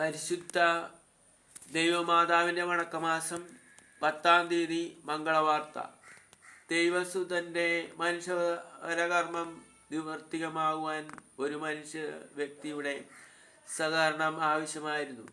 പരിശുദ്ധ ദൈവമാതാവിന്റെ വണക്കമാസം പത്താം തീയതി മംഗളവാർത്ത. ദൈവസുതന്റെ മനുഷ്യകർമ്മം നിവർത്തികമാകുവാൻ ഒരു മനുഷ്യ വ്യക്തിയുടെ സഹകരണം ആവശ്യമായിരുന്നു.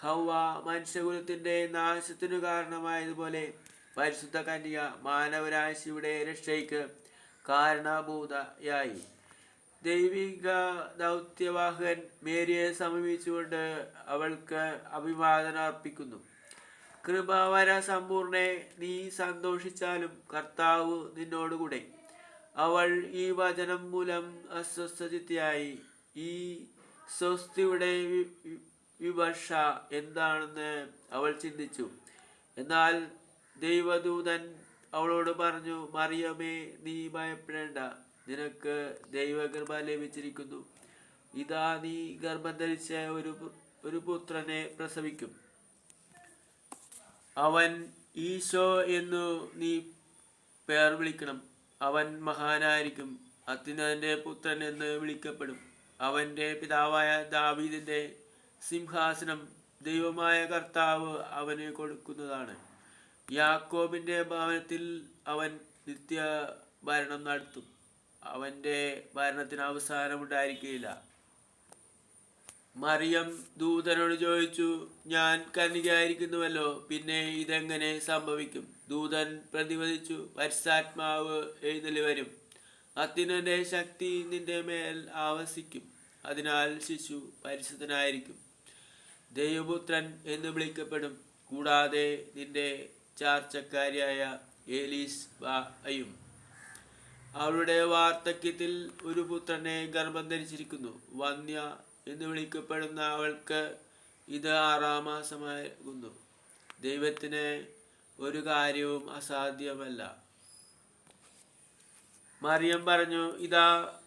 ഹൗവ മനുഷ്യകുലത്തിന്റെ നാശത്തിനു കാരണമായതുപോലെ പരിശുദ്ധ കന്യക മാനവരാശിയുടെ രക്ഷയ്ക്ക് കാരണഭൂതയായി. ദൈവിക ദൗത്യവാഹകൻ മേരിയെ സമീപിച്ചുകൊണ്ട് അവൾക്ക് അഭിവാദനം അർപ്പിക്കുന്നു. കൃപാവര സമ്പൂർണെ നീ സന്തോഷിച്ചാലും കർത്താവ് നിന്നോടുകൂടെ. അവൾ ഈ വചനം മൂലം അസ്വസ്ഥചിത്തയായി. ഈ സ്വസ്തിയുടെ വിവക്ഷ എന്താണെന്ന് അവൾ ചിന്തിച്ചു. എന്നാൽ ദൈവദൂതൻ അവളോട് പറഞ്ഞു മറിയമേ നീ ഭയപ്പെടേണ്ട. നിനക്ക് ദൈവകൃപ ലഭിച്ചിരിക്കുന്നു. ഇതാ നീ ഗർഭം ധരിച്ച ഒരു ഒരു പുത്രനെ പ്രസവിക്കും. അവൻ ഈശോ എന്നു നീ പേർ വിളിക്കണം. അവൻ മഹാനായിരിക്കും. അത്യുന്നതന്റെ പുത്രൻ എന്ന് വിളിക്കപ്പെടും. അവന്റെ പിതാവായ ദാവീദിന്റെ സിംഹാസനം ദൈവമായ കർത്താവ് അവന് കൊടുക്കുന്നതാണ്. യാക്കോബിന്റെ ഭവനത്തിൽ അവൻ നിത്യ ഭരണം നടത്തും. അവന്റെ ഭരണത്തിന് അവസാനമുണ്ടായിരിക്കില്ല മറിയം ദൂതനോട് ചോദിച്ചു ഞാൻ കന്യകയായിരിക്കുന്നുവല്ലോ പിന്നെ ഇതെങ്ങനെ സംഭവിക്കും? ദൂതൻ പ്രതിവദിച്ചു പരിസാത്മാവ് എഴുന്നള്ളി വരും. അത്തിനെ ശക്തി നിന്റെ മേൽ ആവസിക്കും. അതിനാൽ ശിശു പരിശുദ്ധനായിരിക്കും. ദൈവപുത്രൻ എന്ന് വിളിക്കപ്പെടും. കൂടാതെ നിന്റെ ചാർച്ചക്കാരിയായ ഏലീസ് ബായും. അവളുടെ വാർദ്ധക്യത്തിൽ ഒരു പുത്രനെ ഗർഭം ധരിച്ചിരിക്കുന്നു. വന്യ എന്ന് വിളിക്കപ്പെടുന്ന അവൾക്ക് ഇത് ആറാം മാസമാകുന്നു ദൈവത്തിന് ഒരു കാര്യവും അസാധ്യമല്ല. മറിയം പറഞ്ഞു ഇതാ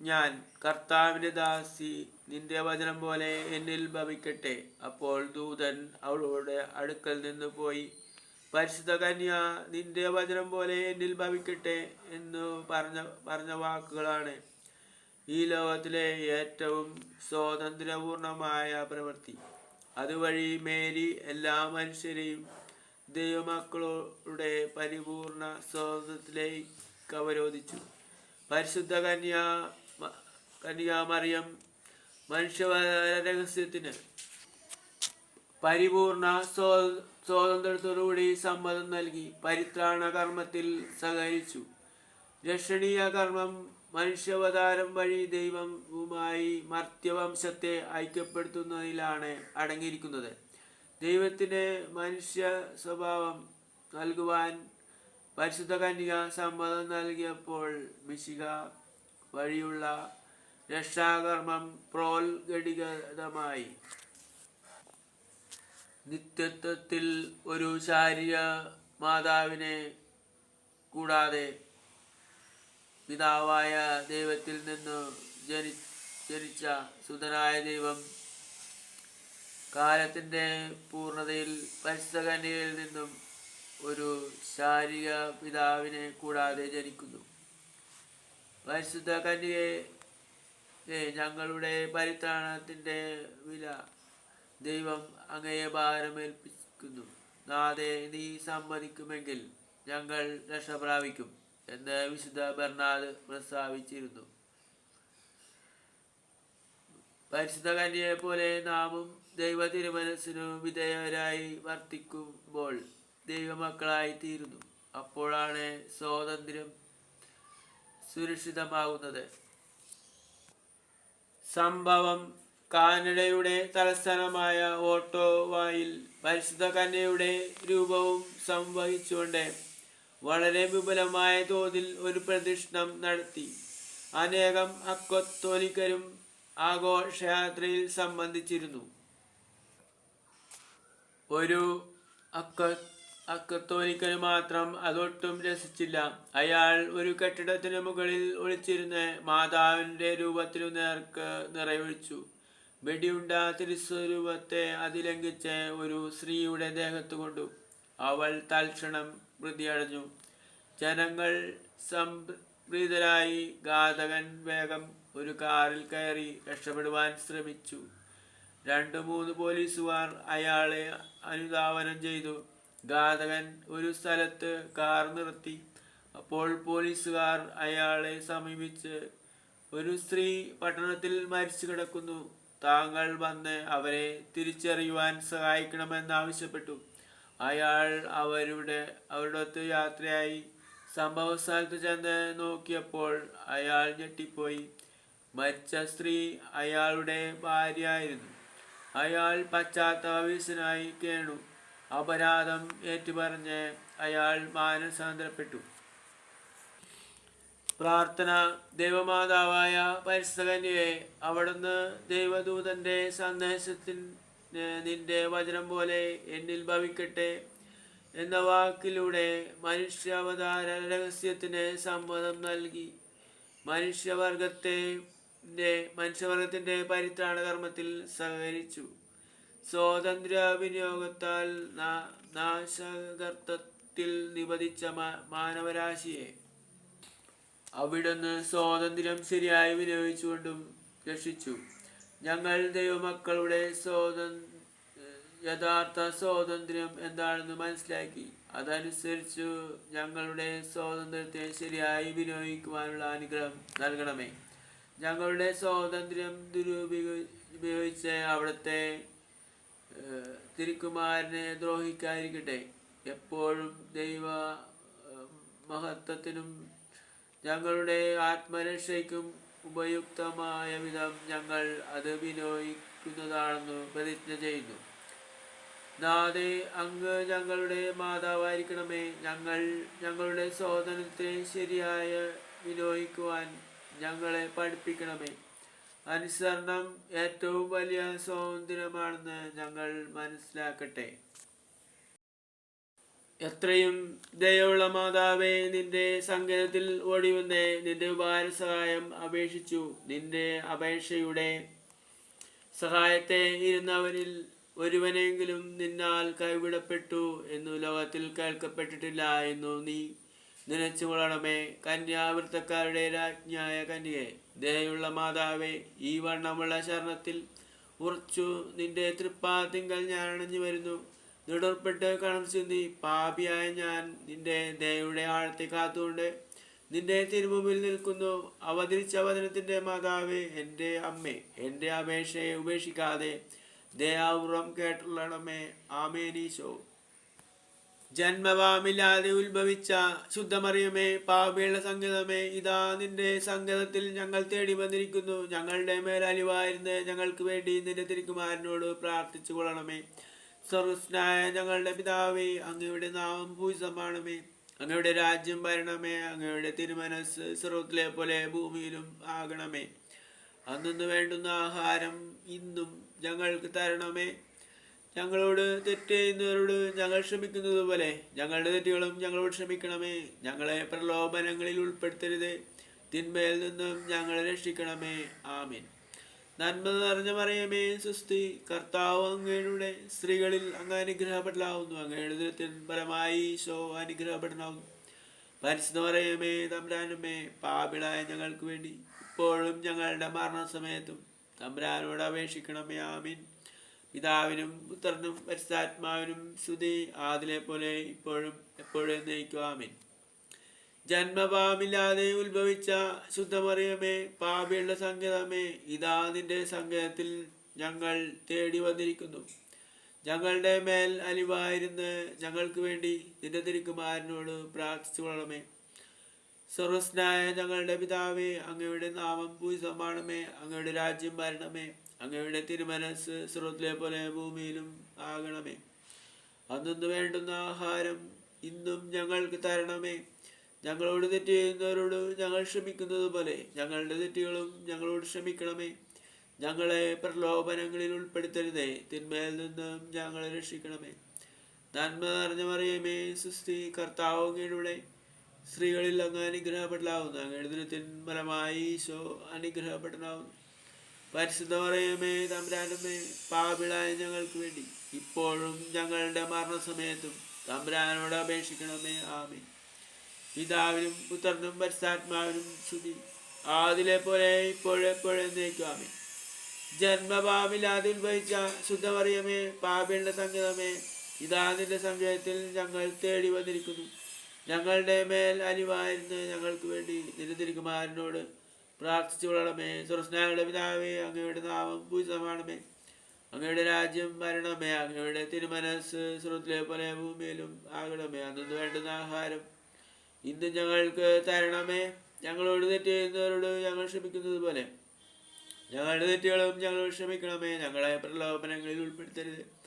ഞാൻ കർത്താവിന്റെ ദാസി നിന്റെ വചനം പോലെ എന്നിൽ ഭവിക്കട്ടെ. അപ്പോൾ ദൂതൻ അവളുടെ അടുക്കൽ നിന്ന് പോയി പരിശുദ്ധ കന്യ നിന്റെ വചനം പോലെ എന്നിൽ ഭവിക്കട്ടെ എന്ന് പറഞ്ഞ പറഞ്ഞ വാക്കുകളാണ് ഈ ലോകത്തിലെ ഏറ്റവും സ്വാതന്ത്ര്യപൂർണമായ പ്രവൃത്തി. അതുവഴി മേരി എല്ലാ മനുഷ്യരെയും ദൈവമക്കളുടെ പരിപൂർണ സ്വാതന്ത്ര്യത്തിലേക്ക് അവരോധിച്ചു. പരിശുദ്ധ കന്യ കന്യാമറിയം മനുഷ്യ രഹസ്യത്തിന് പരിപൂർണ സ്വ- സ്വാതന്ത്ര്യത്തോടുകൂടി സമ്മതം നൽകി പരിത്രാണ കർമ്മത്തിൽ സഹകരിച്ചു. രക്ഷണീയ കർമ്മം മനുഷ്യാവതാരം വഴി ദൈവവുമായി മർത്യവംശത്തെ ഐക്യപ്പെടുത്തുന്നതിലാണ് അടങ്ങിയിരിക്കുന്നത്. ദൈവത്തിന് മനുഷ്യ സ്വഭാവം നൽകുവാൻ പരിശുദ്ധ കന്യക സമ്മതം നൽകിയപ്പോൾ മിശിക വഴിയുള്ള രക്ഷാകർമ്മം പ്രോൽഘടികതമായി നിത്യത്വത്തിൽ ഒരു ശാരീര മാതാവിനെ കൂടാതെ പിതാവായ ദൈവത്തിൽ നിന്ന് ജനി ജനിച്ച സുതനായ ദൈവം കാലത്തിന്റെ പൂർണതയിൽ പരിസ്ഥകനിയിൽ നിന്നും ഒരു ശാരീരിക പിതാവിനെ കൂടാതെ ജനിക്കുന്നു. പരിശുദ്ധ കന്യകയെ ഞങ്ങളുടെ പരിത്രാണത്തിന്റെ വില ദൈവം അങ്ങയെ ഭാരമേൽപ്പിക്കുന്നു. നാഥെ നീ സമ്മതിക്കുമെങ്കിൽ ഞങ്ങൾ രക്ഷ പ്രാപിക്കും എന്ന് വിശുദ്ധ ബർണാദ് പ്രസ്താവിച്ചിരുന്നു. പരിശുദ്ധ കന്യയെ പോലെ നാമും ദൈവ തിരുമനസ്സിനു വിധേയരായി വർത്തിക്കുമ്പോൾ ദൈവമക്കളായി തീരുന്നു അപ്പോഴാണ് സ്വാതന്ത്ര്യം സുരക്ഷിതമാകുന്നത് സംഭവം കാനഡയുടെ തലസ്ഥാനമായ ഓട്ടോവായിൽ പരിശുദ്ധ കന്യയുടെ രൂപവും സംവഹിച്ചുകൊണ്ട് വളരെ വിപുലമായ തോതിൽ ഒരു പ്രദക്ഷിണം നടത്തി. അനേകം അക്കൊത്തോലിക്കരും ആഘോഷയാത്രയിൽ സംബന്ധിച്ചിരുന്നു. ഒരു അക്ക അക്കത്തോലിക്കന് മാത്രം അതൊട്ടും രസിച്ചില്ല. അയാൾ ഒരു കെട്ടിടത്തിന് മുകളിൽ ഒളിച്ചിരുന്ന് മാതാവിന്റെ രൂപത്തിനു നേർക്ക് നിറയൊഴിച്ചു. വെടിയുണ്ട തിരുസ്വരൂപത്തെ അതിലംഘിച്ച് ഒരു സ്ത്രീയുടെ ദേഹത്ത് കൊണ്ടു അവൾ തൽക്ഷണം മൃതിയടഞ്ഞു ജനങ്ങൾ സംപ്രീതരായി ഘാതകൻ വേഗം ഒരു കാറിൽ കയറി രക്ഷപ്പെടുവാൻ ശ്രമിച്ചു. രണ്ട് മൂന്ന് പോലീസുകാർ അയാളെ അനുധാവനം ചെയ്തു. ഘാതകൻ ഒരു സ്ഥലത്ത് കാർ നിർത്തി. അപ്പോൾ പോലീസുകാർ അയാളെ സമീപിച്ച് ഒരു സ്ത്രീ പട്ടണത്തിൽ മരിച്ചു കിടക്കുന്നു. താങ്കൾ വന്ന് അവരെ തിരിച്ചറിയുവാൻ സഹായിക്കണമെന്ന് ആവശ്യപ്പെട്ടു അയാൾ അവരുടെ അവരുടെ യാത്രയായി സംഭവ സ്ഥലത്ത് ചെന്ന് നോക്കിയപ്പോൾ അയാൾ ഞെട്ടിപ്പോയി. മരിച്ച സ്ത്രീ അയാളുടെ ഭാര്യയായിരുന്നു. അയാൾ പശ്ചാത്താപവിശനായി കേണു. അപരാധം ഏറ്റുപറഞ്ഞ് അയാൾ മാനസാന്തരപ്പെട്ടു. പ്രാർത്ഥന ദൈവമാതാവായ പരിസ്ഥകന്യെ അവിടുന്ന് ദൈവദൂതന്റെ സന്ദേശത്തിന് നിന്റെ വചനം പോലെ എന്നിൽ ഭവിക്കട്ടെ എന്ന വാക്കിലൂടെ മനുഷ്യാവതാര രഹസ്യത്തിന് സമ്മതം നൽകി. മനുഷ്യവർഗത്തെ മനുഷ്യവർഗത്തിന്റെ പരിത്രാണ കർമ്മത്തിൽ സഹകരിച്ചു. സ്വാതന്ത്ര്യ വിനിയോഗത്താൽ നാശകർത്തത്തിൽ നിബന്ധിച്ച മാനവരാശിയെ അവിടുന്ന് സ്വാതന്ത്ര്യം ശരിയായി വിനിയോഗിച്ചുകൊണ്ടും രക്ഷിച്ചു. ഞങ്ങൾ ദൈവമക്കളുടെ സ്വാതന്ത്ര്യ യഥാർത്ഥ സ്വാതന്ത്ര്യം എന്താണെന്ന് മനസ്സിലാക്കി. അതനുസരിച്ച് ഞങ്ങളുടെ സ്വാതന്ത്ര്യത്തെ ശരിയായി വിനിയോഗിക്കുവാനുള്ള അനുഗ്രഹം നൽകണമേ. ഞങ്ങളുടെ സ്വാതന്ത്ര്യം ദുരുപയോഗിച്ച് അവിടുത്തെ തിരുക്കുമാരനെ ദ്രോഹിക്കാതിരിക്കട്ടെ. എപ്പോഴും ദൈവ മഹത്വത്തിനും ഞങ്ങളുടെ ആത്മരക്ഷയ്ക്കും ഉപയുക്തമായ വിധം ഞങ്ങൾ അത് വിനിയോഗിക്കുന്നതാണെന്ന് പ്രതിജ്ഞ ചെയ്യുന്നു. നാദേ അങ്ങ് ഞങ്ങളുടെ മാതാവായിരിക്കണമേ. ഞങ്ങൾ ഞങ്ങളുടെ സ്വാതന്ത്ര്യത്തെ ശരിയായ വിനിയോഗിക്കുവാൻ ഞങ്ങളെ പഠിപ്പിക്കണമേ. അനുസരണം ഏറ്റവും വലിയ സ്വാതന്ത്ര്യമാണെന്ന് ഞങ്ങൾ മനസ്സിലാക്കട്ടെ. എത്രയും ദയുള്ള മാതാവേ നിന്റെ സങ്കേതത്തിൽ ഓടിവന്ന് നിന്റെ ഉപകാര സഹായം അപേക്ഷിച്ചു. നിന്റെ അപേക്ഷയുടെ സഹായത്തെ ഇരുന്നവരിൽ ഒരുവനെങ്കിലും നിന്നാൽ കൈവിടപ്പെട്ടു എന്നു ലോകത്തിൽ കേൾക്കപ്പെട്ടിട്ടില്ല എന്നു നീ നനച്ചു കൊള്ളണമേ. കന്യാവൃത്തക്കാരുടെ രാജ്ഞായ കന്യകെ ദയുള്ള മാതാവേ ഈ വണ്ണമുള്ള ശരണത്തിൽ ഉറച്ചു നിന്റെ തൃപ്പാത്തിങ്കൽ ഞാൻ അണഞ്ഞു വരുന്നു നെടുർപ്പെട്ട് കണം ചിന്തി. പാപിയായ ഞാൻ നിന്റെ ദയയുടെ ആഴത്തെ കാത്തുകൊണ്ട് നിന്റെ തിരുമുമ്പിൽ നിൽക്കുന്നു. അവതരിച്ച വചനത്തിന്റെ മാതാവേ എന്റെ അമ്മേ എന്റെ അപേക്ഷയെ ഉപേക്ഷിക്കാതെ ദയാപൂർവം കേട്ടുള്ളണമേ. ആമേനീശോ ജന്മവാമില്ലാതെ ഉത്ഭവിച്ച ശുദ്ധമറിയമേ പാപിയുള്ള സംഗീതമേ ഇതാ നിന്റെ സംഗതത്തിൽ ഞങ്ങൾ തേടി വന്നിരിക്കുന്നു. ഞങ്ങളുടെ മേൽ അലിവായിരുന്ന് ഞങ്ങൾക്ക് വേണ്ടി നിന്റെ തിരുക്കുമാരനോട് പ്രാർത്ഥിച്ചു കൊള്ളണമേ സ്വർഗസ്നായ ഞങ്ങളുടെ പിതാവേ അങ്ങയുടെ നാമം ഭൂസമാണമേ അങ്ങയുടെ രാജ്യം ഭരണമേ അങ്ങയുടെ തിരുമനസ് സ്വർഗത്തിലെ പോലെ ഭൂമിയിലും ആകണമേ. അന്നു വേണ്ടുന്ന ആഹാരം ഇന്നും ഞങ്ങൾക്ക് തരണമേ. ഞങ്ങളോട് തെറ്റ് ചെയ്യുന്നവരോട് ഞങ്ങൾ ക്ഷമിക്കുന്നത് പോലെ ഞങ്ങളുടെ തെറ്റുകളും ഞങ്ങളോട് ക്ഷമിക്കണമേ. ഞങ്ങളെ പ്രലോഭനങ്ങളിൽ ഉൾപ്പെടുത്തരുത്. തിന്മയിൽ നിന്നും ഞങ്ങളെ രക്ഷിക്കണമേ. ആമീൻ. നന്മ നിറഞ്ഞ മറിയമേ സുസ്തി കർത്താവ് അങ്ങയുടെ സ്ത്രീകളിൽ അങ്ങ് അനുഗ്രഹപ്പെടലാവുന്നു. അങ്ങയുടെ ദുരിതത്തിൻ പരമായി ഈശോ അനുഗ്രഹപ്പെടലാവുന്നു പരിശുദ്ധ മറിയമേ തമ്പുരാനുമേ പാപിളായ ഞങ്ങൾക്ക് വേണ്ടി ഇപ്പോഴും ഞങ്ങളുടെ മരണസമയത്തും തമ്പുരാനോട് അപേക്ഷിക്കണമേ ആമീൻ. പിതാവിനും പുത്രനും പരിശുദ്ധാത്മാവിനും ശ്രുതി ആദിലെ പോലെ ഇപ്പോഴും എപ്പോഴും നയിക്കും ആമീൻ. ജന്മപാമില്ലാതെ ഉത്ഭവിച്ച ശുദ്ധമറിയമേ പാപിയുള്ള സങ്കേതമേ ഇതാ നിന്റെ സങ്കേതത്തിൽ ഞങ്ങൾ തേടി വന്നിരിക്കുന്നു. ഞങ്ങളുടെ മേൽ അലിവായിരുന്ന് ഞങ്ങൾക്ക് വേണ്ടി നിന്റെ തിരുക്കുമാരനോട് പ്രാർത്ഥിച്ചു കൊള്ളണമേ. സർവസ്നായ ഞങ്ങളുടെ പിതാവേ അങ്ങയുടെ നാമം പൂജിതമാണമേ അങ്ങയുടെ രാജ്യം ഭരണമേ അങ്ങയുടെ തിരുമനസ് സ്രോത്തിലെ പോലെ ഭൂമിയിലും ആകണമേ. അന്നു വേണ്ടുന്ന ആഹാരം ഇന്നും ഞങ്ങൾക്ക് തരണമേ. ഞങ്ങളോട് തെറ്റ് ചെയ്യുന്നവരോട് ഞങ്ങൾ ക്ഷമിക്കുന്നത് പോലെ ഞങ്ങളുടെ തെറ്റുകളും ഞങ്ങളോട് ക്ഷമിക്കണമേ. ഞങ്ങളെ പ്രലോഭനങ്ങളിൽ ഉൾപ്പെടുത്തരുതേ. തിന്മയിൽ നിന്നും ഞങ്ങളെ രക്ഷിക്കണമേ. നന്മ നിറഞ്ഞ മറിയമേ സുസ്തി കർത്താവ് അങ്ങയുടെ സ്ത്രീകളിൽ അങ്ങ് അനുഗ്രഹപ്പെടലാവുന്നു. അങ്ങയുടെ ദിനത്തിൻ ഫലമായി ഈശോ അനുഗ്രഹപ്പെടലാവുന്നു. പരിശുദ്ധ മറിയമേ തമ്പുരാനമ്മേ പാപിളായ ഞങ്ങൾക്ക് വേണ്ടി ഇപ്പോഴും ഞങ്ങളുടെ മരണസമയത്തും തമ്പുരാനോട് അപേക്ഷിക്കണമേ. ആമേ പിതാവിനും പുത്രനും പരിസാത്മാവിനും സ്തുതി. ആദിലെ പോലെ ഇപ്പോഴെപ്പോഴും എന്നേക്കും. ആമേ ജന്മഭാവില്ലാതെ ഉത്ഭവിച്ച ശുദ്ധമറിയമേ പാപിയുടെ സംഗീതമേ ഇതാ നിന്റെ ഞങ്ങൾ തേടി വന്നിരിക്കുന്നു. ഞങ്ങളുടെ മേൽ അനിവായിരുന്നു ഞങ്ങൾക്ക് വേണ്ടി നിന്റെ തിരുക്കുമാരനോട് പ്രാർത്ഥിച്ചു കൊള്ളണമേ. സ്വർസ്നായുടെ പിതാവേ അങ്ങയുടെ നാമം പൂജിതമാണമേ. അങ്ങയുടെ രാജ്യം വരണമേ. അങ്ങയുടെ തിരുമനസ് ശ്രുതിലെ പോലെ ഭൂമിയിലും ആകണമേ. അന്നു വേണ്ടുന്ന ആഹാരം ഇന്ന് ഞങ്ങൾക്ക് തരണമേ. ഞങ്ങളോട് തെറ്റ് ചെയ്യുന്നവരോട് ഞങ്ങൾ ക്ഷമിക്കുന്നത് പോലെ. ഞങ്ങളുടെ തെറ്റുകളും ഞങ്ങൾ ക്ഷമിക്കണമേ. ഞങ്ങളെ പ്രലോഭനങ്ങളിൽ ഉൾപ്പെടുത്തരുത്.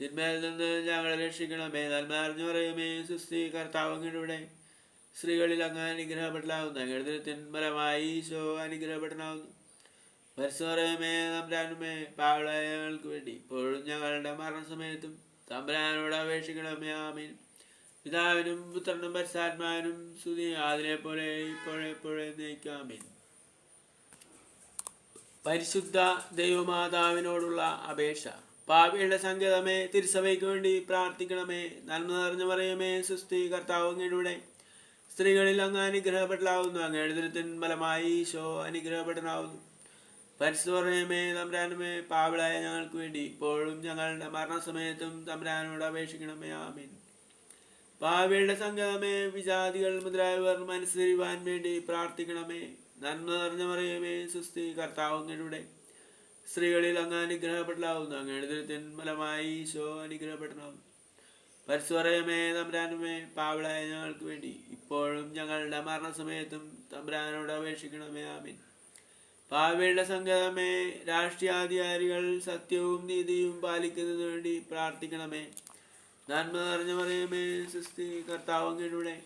തിന്മയിൽ നിന്ന് ഞങ്ങളെ രക്ഷിക്കണമേ. നന്മ അറിഞ്ഞു പറയുമേ സുസ്ഥി കർത്താവങ്ങളുടെ സ്ത്രീകളിൽ അങ്ങ് അനുഗ്രഹപ്പെടലാവുന്നു. ഞങ്ങളുടെ തിന്മലമായി ഈശോ അനുഗ്രഹപ്പെടലാവുന്നു. പരിസരമേ തമ്പുരാനുമേ പാവളായ വേണ്ടി. ഇപ്പോഴും ഞങ്ങളുടെ മരണസമയത്തും തമ്പുരാനോട് അപേക്ഷിക്കണമേ. ആമീൻ. പിതാവിനും പുത്രനും പരിസാത്മാവിനും സ്തുതി. അതിനെ പോലെ ഇപ്പോഴെപ്പോഴേ നയിക്കാമേ പരിശുദ്ധ ദൈവമാതാവിനോടുള്ള അപേക്ഷ. പാപിയുടെ സങ്കേതമേ തിരുസഭയ്ക്ക് വേണ്ടി പ്രാർത്ഥിക്കണമേ. നന്മ നിറഞ്ഞു പറയുമേ സുസ്ഥി കർത്താവ് അങ്ങയുടെ. സ്ത്രീകളിൽ അങ്ങ് അനുഗ്രഹപ്പെടലാവുന്നു. അങ്ങ് ദുരിതത്തിൻ ഫലമായി ഈശോ അനുഗ്രഹപ്പെടലാവുന്നു. പറയുമേ തമ്പ്രാനുമേ പാവിളായ ഞങ്ങൾക്ക് വേണ്ടി ഇപ്പോഴും ഞങ്ങളുടെ മരണസമയത്തും തമ്പ്രാനോട് അപേക്ഷിക്കണമേ. ആമീൻ. പാവിയുടെ സംഗമേ വിജാതികൾ മുതലായവർ മനസ്സരിവാൻ വേണ്ടി പ്രാർത്ഥിക്കണമേ. നന്മ നിറഞ്ഞ പറയുമേ സുസ്ഥി കർത്താവങ്ങളുടെ സ്ത്രീകളിൽ അങ്ങ് അനുഗ്രഹപ്പെടലാവുന്നു. അങ്ങയുടെ ദുരിതത്തിൻ ഫലമായി ഈശോ അനുഗ്രഹപ്പെടണം. പരസ്പരമേ തമ്പ്രാനുമേ പാവിളായ ഞങ്ങൾക്ക് വേണ്ടി ഇപ്പോഴും ഞങ്ങളുടെ മരണസമയത്തും തമ്പ്രാനോട് അപേക്ഷിക്കണമേ. ആമിൻ. പാവയുടെ സംഗമേ രാഷ്ട്രീയാധികാരികൾ സത്യവും നീതിയും പാലിക്കുന്നതിന് വേണ്ടി പ്രാർത്ഥിക്കണമേ. നന്മ നിറഞ്ഞ പറയുമേ സൃഷ്ടി കർത്താവങ്ങളുടെ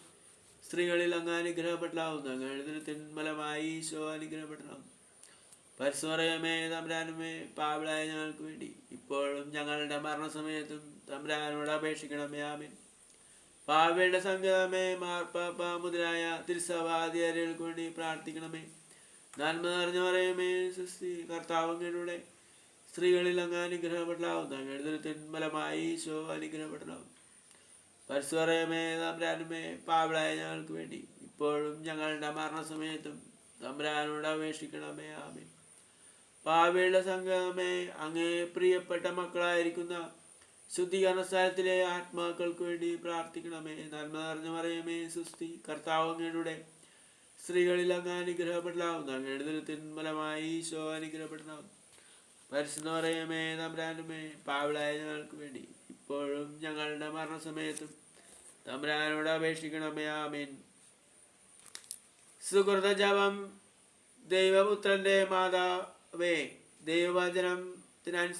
സ്ത്രീകളിൽ അങ്ങ് അനുഗ്രഹപ്പെട്ടാവുന്നു അങ്ങയുടെ തിന്മലമായി ഈശോ അനുഗ്രഹപ്പെട്ടാവും പരിസ്വരയമേ തമ്പ്രാനുമേ പാവിളായ ഞങ്ങൾക്ക് വേണ്ടി ഇപ്പോഴും ഞങ്ങളുടെ മരണസമയത്തും തമ്പ്രാനോട് അപേക്ഷിക്കണമേ ആമീൻ. പാവിയുടെ സംഗമേ മാർപ്പാപ്പ മുതലായ തിരുസഭാധികാരികൾക്ക് വേണ്ടി പ്രാർത്ഥിക്കണമേ. നന്മ നിറഞ്ഞു പറയുമേ സൃഷ്ടി കർത്താവങ്ങളുടെ സ്ത്രീകളിൽ അങ്ങ് അനുഗ്രഹപ്പെടലാവുന്നു അങ്ങയുടെ തിന്മലമായി ഈശോ അനുഗ്രഹപ്പെടലാവും പരസ്പരമേ തമ്പ്രാനുമേ പാവിളായ ഞങ്ങൾക്ക് വേണ്ടി ഇപ്പോഴും ഞങ്ങളുടെ മരണസമയത്തും തമ്പ്രാനോട് അപേക്ഷിക്കണമേ. ആമേ പാവിയുടെ സംഗമേ അങ്ങേ പ്രിയപ്പെട്ട മക്കളായിരിക്കുന്ന ശുദ്ധീകരണ സ്ഥലത്തിലെ ആത്മാക്കൾക്ക് വേണ്ടി പ്രാർത്ഥിക്കണമേ. നന്മ നിറഞ്ഞു പറയുമേ സുസ്ഥി കർത്താവ് അങ്ങയുടെ സ്ത്രീകളിൽ അങ്ങ് അനുഗ്രഹപ്പെടലാവുന്നു അങ്ങയുടെ തിന്മലമായി ഈശോ അനുഗ്രഹപ്പെടലാവുന്നു. പരിശുദ്ധ പറയമേ തമ്പ്രാനുമേ പാവിളായ ഞങ്ങൾക്ക് വേണ്ടി. ഇപ്പോഴും ഞങ്ങളുടെ മരണസമയത്തും തമ്പ്രാനോട് അപേക്ഷിക്കണമേ ആമീൻ. സുഹൃത ജപം ദൈവപുത്രന്റെ മാതാവേ ദൈവവചനത്തിന്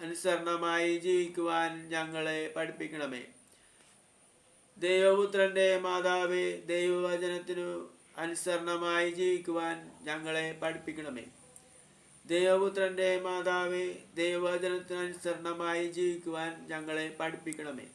അനുസരണമായി ജീവിക്കുവാൻ ഞങ്ങളെ പഠിപ്പിക്കണമേ. ദൈവപുത്രന്റെ മാതാവേ ദൈവവചനത്തിനു അനുസരണമായി ജീവിക്കുവാൻ ഞങ്ങളെ പഠിപ്പിക്കണമേ. ദൈവപുത്രന്റെ മാതാവേ ദേവചനത്തിനനുസരണമായി ജീവിക്കുവാൻ ഞങ്ങളെ പഠിപ്പിക്കണമേ.